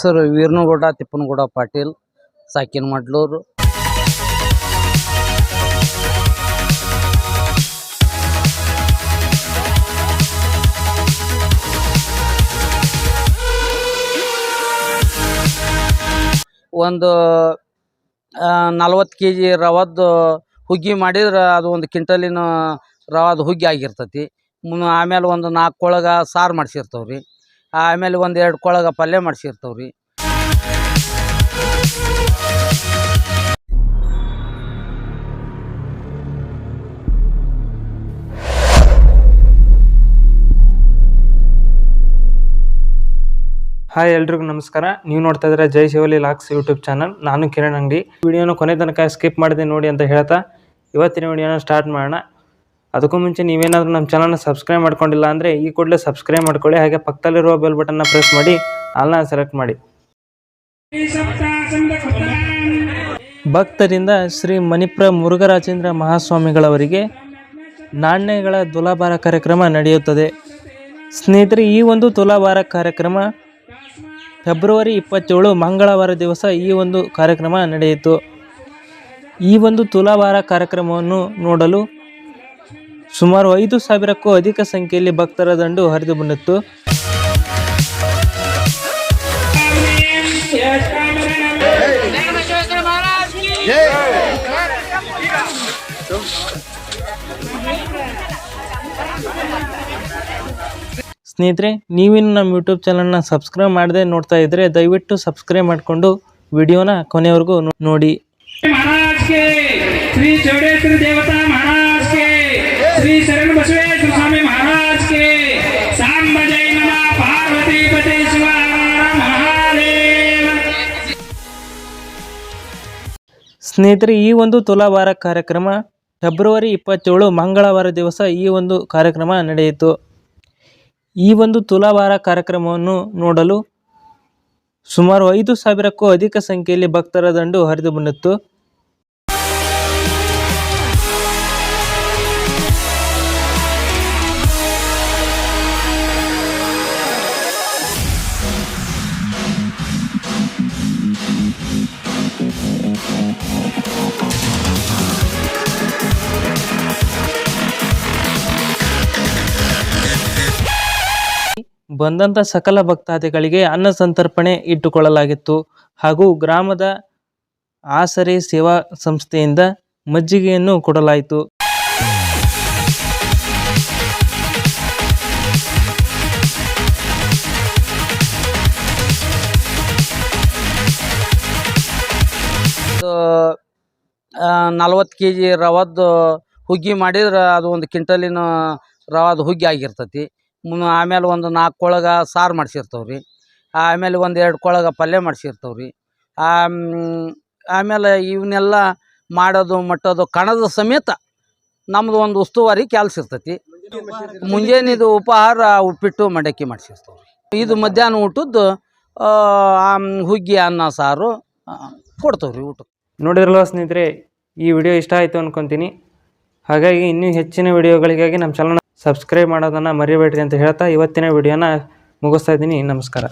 Sir Veeranagouda, Tippanagouda Patil, ಸಾಕಿನ ಮಡ್ಲೂರು. ಒಂದು ನಲ್ವತ್ತು ಕೆ ಜಿ ರವದ್ದು ಹುಗ್ಗಿ ಮಾಡಿದ್ರೆ ಅದು ಒಂದು ಕ್ವಿಂಟಲಿನ ರವಾದ ಹುಗ್ಗಿ ಆಗಿರ್ತತಿ. ಆಮೇಲೆ ಒಂದು ನಾಲ್ಕು ಒಳಗೆ ಸಾರು ಮಾಡಿಸಿರ್ತವ್ರಿ. ಆಮೇಲೆ ಒಂದು ಎರಡು ಕೊಳಗ ಪಲ್ಯ ಮಾಡಿಸಿರ್ತೇವೆ ರೀ ಹಾಯ್ ಎಲ್ರಿಗೂ ನಮಸ್ಕಾರ. ನೀವು ನೋಡ್ತಾ ಇದ್ರೆ ಜೈ ಶಿವಲಿ ಲಾಕ್ಸ್ ಯೂಟ್ಯೂಬ್ ಚಾನಲ್. ನಾನು ಕಿರಣ್ ಅಂಗಡಿ. ವಿಡಿಯೋನ ಕೊನೆ ತನಕ ಸ್ಕಿಪ್ ಮಾಡಿದೆ ನೋಡಿ ಅಂತ ಹೇಳ್ತಾ, ಇವತ್ತಿನ ವಿಡಿಯೋನ ಸ್ಟಾರ್ಟ್ ಮಾಡೋಣ. ಅದಕ್ಕೂ ಮುಂಚೆ ನೀವೇನಾದರೂ ನಮ್ಮ ಚಾನಲ್ನ ಸಬ್ಸ್ಕ್ರೈಬ್ ಮಾಡ್ಕೊಂಡಿಲ್ಲ ಅಂದರೆ ಈ ಕೂಡಲೇ ಸಬ್ಸ್ಕ್ರೈಬ್ ಮಾಡ್ಕೊಳ್ಳಿ. ಹಾಗೆ ಪಕ್ಕದಲ್ಲಿರುವ ಬೆಲ್ ಬಟನ್ನ ಪ್ರೆಸ್ ಮಾಡಿ ಆಲ್ನ ಸೆಲೆಕ್ಟ್ ಮಾಡಿ. ಭಕ್ತರಿಂದ ಶ್ರೀ ಮಣಿಪುರ ಮುರುಘರಾಜೇಂದ್ರ ಮಹಾಸ್ವಾಮಿಗಳವರಿಗೆ ನಾಣ್ಯಗಳ ತುಲಾಭಾರ ಕಾರ್ಯಕ್ರಮ ನಡೆಯುತ್ತದೆ. ಸ್ನೇಹಿತರೆ, ಈ ಒಂದು ತುಲಾಭಾರ ಕಾರ್ಯಕ್ರಮ ಫೆಬ್ರವರಿ ಇಪ್ಪತ್ತೇಳು ಮಂಗಳವಾರ ದಿವಸ ಈ ಒಂದು ಕಾರ್ಯಕ್ರಮ ನಡೆಯಿತು. ಈ ಒಂದು ತುಲಾಭಾರ ಕಾರ್ಯಕ್ರಮವನ್ನು ನೋಡಲು ಸುಮಾರು ಐದು ಸಾವಿರಕ್ಕೂ ಅಧಿಕ ಸಂಖ್ಯೆಯಲ್ಲಿ ಭಕ್ತರ ದಂಡು ಹರಿದು ಬಂದಿತ್ತು. ಸ್ನೇಹಿತರೆ, ನೀವಿನ್ನು ನಮ್ಮ ಯೂಟ್ಯೂಬ್ ಚಾನಲ್ನ ಸಬ್ಸ್ಕ್ರೈಬ್ ಮಾಡದೆ ನೋಡ್ತಾ ಇದ್ರೆ ದಯವಿಟ್ಟು ಸಬ್ಸ್ಕ್ರೈಬ್ ಮಾಡಿಕೊಂಡು ವಿಡಿಯೋನ ಕೊನೆವರೆಗೂ ನೋಡಿ. ಶ್ರೀ ದೇವತಾ ಬಸವೇಶ್ವರ ಸ್ವಾಮಿ ಮಹಾರಾಜ್ ಕೆ ಸಾಂಬ ಜೈ ನಮ ಪಾರ್ವತಿ ಪತಿ ಸ್ನೇಹಿತರೆ, ಈ ಒಂದು ತುಲಾಭಾರ ಕಾರ್ಯಕ್ರಮ ಫೆಬ್ರವರಿ ಇಪ್ಪತ್ತೇಳು ಮಂಗಳವಾರ ದಿವಸ ಈ ಒಂದು ಕಾರ್ಯಕ್ರಮ ನಡೆಯಿತು. ಈ ಒಂದು ತುಲಾಭಾರ ಕಾರ್ಯಕ್ರಮವನ್ನು ನೋಡಲು ಸುಮಾರು ಐದು ಸಾವಿರಕ್ಕೂ ಅಧಿಕ ಸಂಖ್ಯೆಯಲ್ಲಿ ಭಕ್ತರ ದಂಡು ಹರಿದು ಬಂದಿತ್ತು. ಬಂದಂಥ ಸಕಲ ಭಕ್ತಾದಿಗಳಿಗೆ ಅನ್ನ ಸಂತರ್ಪಣೆ ಇಟ್ಟುಕೊಳ್ಳಲಾಗಿತ್ತು. ಹಾಗೂ ಗ್ರಾಮದ ಆಸರೆ ಸೇವಾ ಸಂಸ್ಥೆಯಿಂದ ಮಜ್ಜಿಗೆಯನ್ನು ಕೊಡಲಾಯಿತು. ನಲ್ವತ್ತು ಕೆ ಜಿ ರವದ್ದು ಹುಗ್ಗಿ ಮಾಡಿದ್ರೆ ಅದು ಒಂದು ಕ್ವಿಂಟಲಿನ ರವಾದ ಹುಗ್ಗಿ ಆಗಿರ್ತೈತಿ. ಆಮೇಲೆ ಒಂದು ನಾಲ್ಕು ಕೊಳಗ ಸಾರು ಮಾಡ್ಸಿರ್ತಾವೆ ರೀ ಆಮೇಲೆ ಒಂದು ಎರಡು ಕೊಳಗ ಪಲ್ಯ ಮಾಡ್ಸಿರ್ತಾವೆ ರೀ ಆಮೇಲೆ ಇವನ್ನೆಲ್ಲ ಮಾಡೋದು, ಮಟ್ಟೋದು, ಕಣದ ಸಮೇತ ನಮ್ಮದು ಒಂದು ಉಸ್ತುವಾರಿ ಕೆಲಸ ಇರ್ತೈತಿ. ಮುಂಜಾನೆದು ಉಪಹಾರ, ಉಪ್ಪಿಟ್ಟು ಮಂಡಕ್ಕಿ ಮಾಡಿಸಿರ್ತೇವೆ ಇದು ಮಧ್ಯಾಹ್ನ ಊಟದ್ದು ಹುಗ್ಗಿ, ಅನ್ನ, ಸಾರು ಕೊಡ್ತೇವೆ ರೀ ಊಟ ನೋಡಿದ್ರಲ್ವ ಸ್ನೇಹಿತರೆ, ಈ ವಿಡಿಯೋ ಇಷ್ಟ ಆಯಿತು ಅನ್ಕೊತೀನಿ. ಹಾಗಾಗಿ ಇನ್ನೂ ಹೆಚ್ಚಿನ ವಿಡಿಯೋಗಳಿಗಾಗಿ ನಮ್ಮ ಚಾನಲ್ನ ಸಬ್ಸ್ಕ್ರೈಬ್ ಮಾಡೋದನ್ನು ಮರಿಬೇಡ್ರಿ ಅಂತ ಹೇಳ್ತಾ ಇವತ್ತಿನ ವಿಡಿಯೋನ ಮುಗಿಸ್ತಾ ಇದ್ದೀನಿ. ನಮಸ್ಕಾರ.